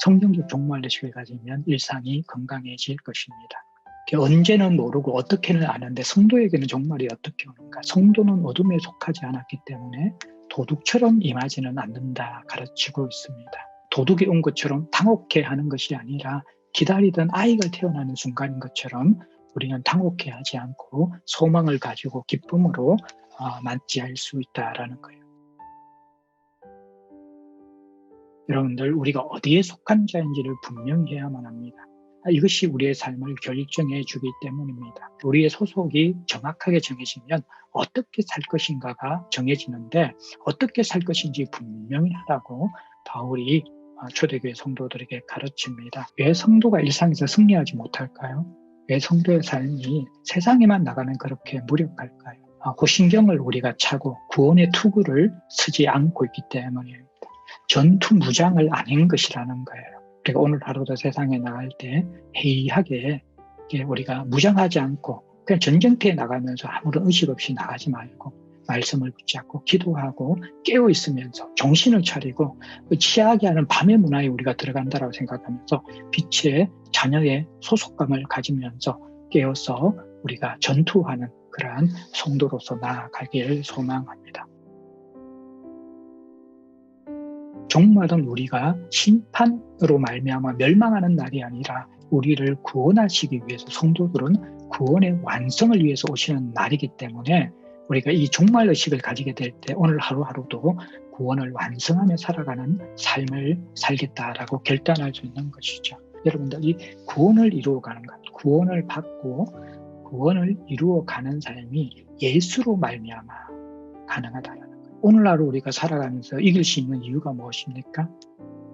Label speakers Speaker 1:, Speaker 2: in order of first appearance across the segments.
Speaker 1: 성경적 종말의식을 가지면 일상이 건강해질 것입니다. 언제는 모르고 어떻게는 아는데 성도에게는 종말이 어떻게 오는가? 성도는 어둠에 속하지 않았기 때문에 도둑처럼 임하지는 않는다 가르치고 있습니다. 도둑이 온 것처럼 당혹해 하는 것이 아니라 기다리던 아이가 태어나는 순간인 것처럼 우리는 당혹해 하지 않고 소망을 가지고 기쁨으로 어, 맞이할 수 있다라는 거예요. 여러분들 우리가 어디에 속한 자인지를 분명히 해야만 합니다. 아, 이것이 우리의 삶을 결정해 주기 때문입니다. 우리의 소속이 정확하게 정해지면 어떻게 살 것인가가 정해지는데 어떻게 살 것인지 분명히 하라고 바울이 아, 초대교회 성도들에게 가르칩니다. 왜 성도가 일상에서 승리하지 못할까요? 왜 성도의 삶이 세상에만 나가면 그렇게 무력할까요? 아, 호신경을 우리가 차고 구원의 투구를 쓰지 않고 있기 때문입니다. 전투 무장을 아닌 것이라는 거예요. 우리가 오늘 하루도 세상에 나갈 때 해이하게 우리가 무장하지 않고 그냥 전쟁터에 나가면서 아무런 의식 없이 나가지 말고 말씀을 붙잡고 기도하고 깨어 있으면서 정신을 차리고 그 치하게 하는 밤의 문화에 우리가 들어간다라고 생각하면서 빛의 자녀의 소속감을 가지면서 깨어서 우리가 전투하는 그러한 성도로서 나아가기를 소망합니다. 종말은 우리가 심판으로 말미암아 멸망하는 날이 아니라 우리를 구원하시기 위해서 성도들은 구원의 완성을 위해서 오시는 날이기 때문에 우리가 이 종말 의식을 가지게 될 때 오늘 하루하루도 구원을 완성하며 살아가는 삶을 살겠다라고 결단할 수 있는 것이죠. 여러분들 이 구원을 이루어가는 것, 구원을 받고 구원을 이루어가는 삶이 예수로 말미암아 가능하다는. 오늘 하루 우리가 살아가면서 이길 수 있는 이유가 무엇입니까?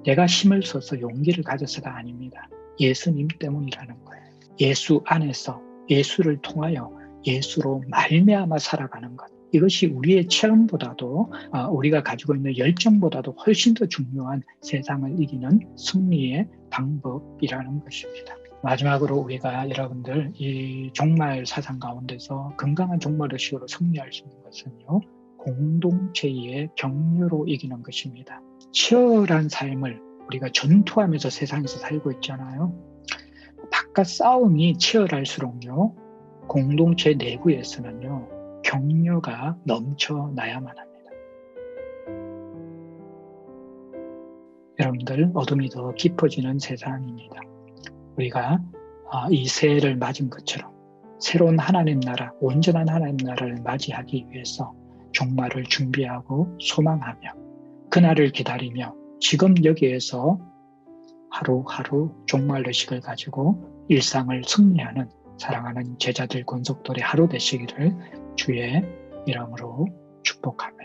Speaker 1: 내가 힘을 써서 용기를 가져서가 아닙니다. 예수님 때문이라는 거예요. 예수 안에서 예수를 통하여 예수로 말미암아 살아가는 것. 이것이 우리의 체험보다도 아, 우리가 가지고 있는 열정보다도 훨씬 더 중요한 세상을 이기는 승리의 방법이라는 것입니다. 마지막으로 우리가 여러분들 이 종말 사상 가운데서 건강한 종말 의식으로 승리할 수 있는 것은요. 공동체의 격려로 이기는 것입니다. 치열한 삶을 우리가 전투하면서 세상에서 살고 있잖아요. 바깥 싸움이 치열할수록요. 공동체 내부에서는요, 격려가 넘쳐나야만 합니다. 여러분들, 어둠이 더 깊어지는 세상입니다. 우리가 아, 이 새해를 맞은 것처럼 새로운 하나님 나라, 온전한 하나님 나라를 맞이하기 위해서 종말을 준비하고 소망하며 그날을 기다리며 지금 여기에서 하루하루 종말 의식을 가지고 일상을 승리하는 사랑하는 제자들 권속들의 하루 되시기를 주의 이름으로 축복합니다.